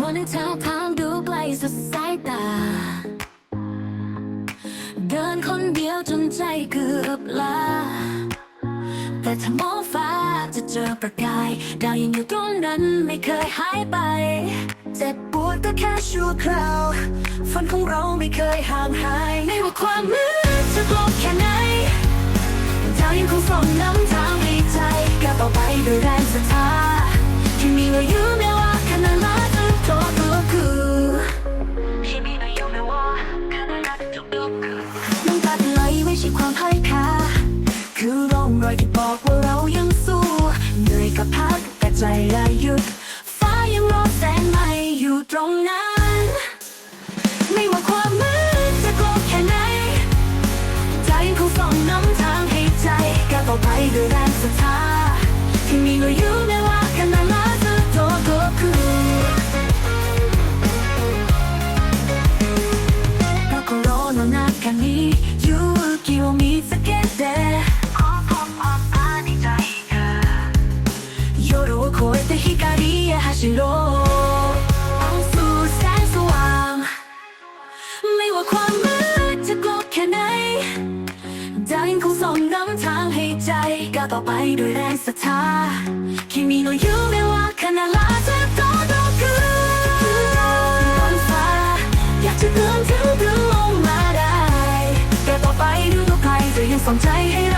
วันในทางทางดูไกลสุดสายตา เดินคนเดียวจนใจเกือบลา แต่ถ้ามองฟ้าจะเจอประกาย ดาวยังอยู่ตรงนั้นไม่เคยหายไป เจ็บปวดก็แค่ชั่วคราว ฝันของเราไม่เคยห่างหาย ไม่ว่าความมืดจะกลบแค่ไหนดาวยังคงส่องนำทาง ให้ใจก้าวไปด้วยแรงสะท้าย 光へ走ろうสู่แสงสว่าง ไม่ว่าความมืดจะกลบแค่ไหน ดาวยังคงส่องนำทางให้ใจก้าวต่อไปด้วยแรงศรัทธาคิมิโนยูไม่ว่าขนาดลาจะโตโตคือบนฟ้า อยากจะเตือนถึงดึงลงมาได้แต่ต่อไปดูตัวใครจะยังส่องใจให้เราเชื่อว่า า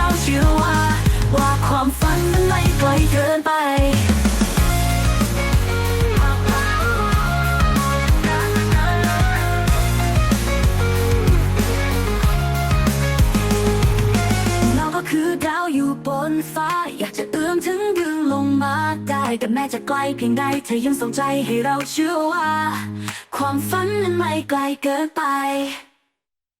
คือดาวอยู่บนฟ้า อยากจะเอื้อมถึงดึงลงมาได้แต่แม้จะไกลเพียงใดเธอยังส่งใจให้เราเชื่อว่า ความฝันนั้นไม่ไกลเกินไป